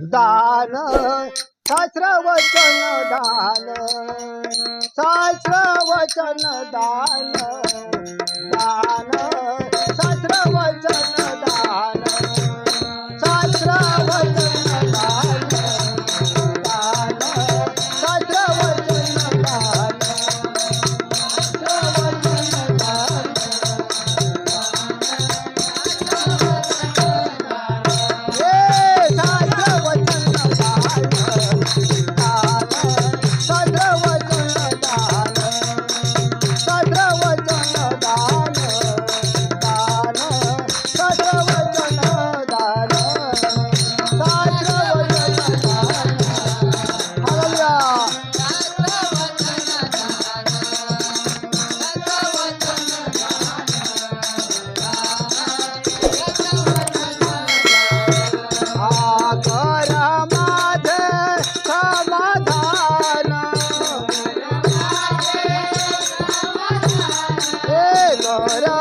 दान शास्त्र वचन दान शास्त्र वचन दान Hare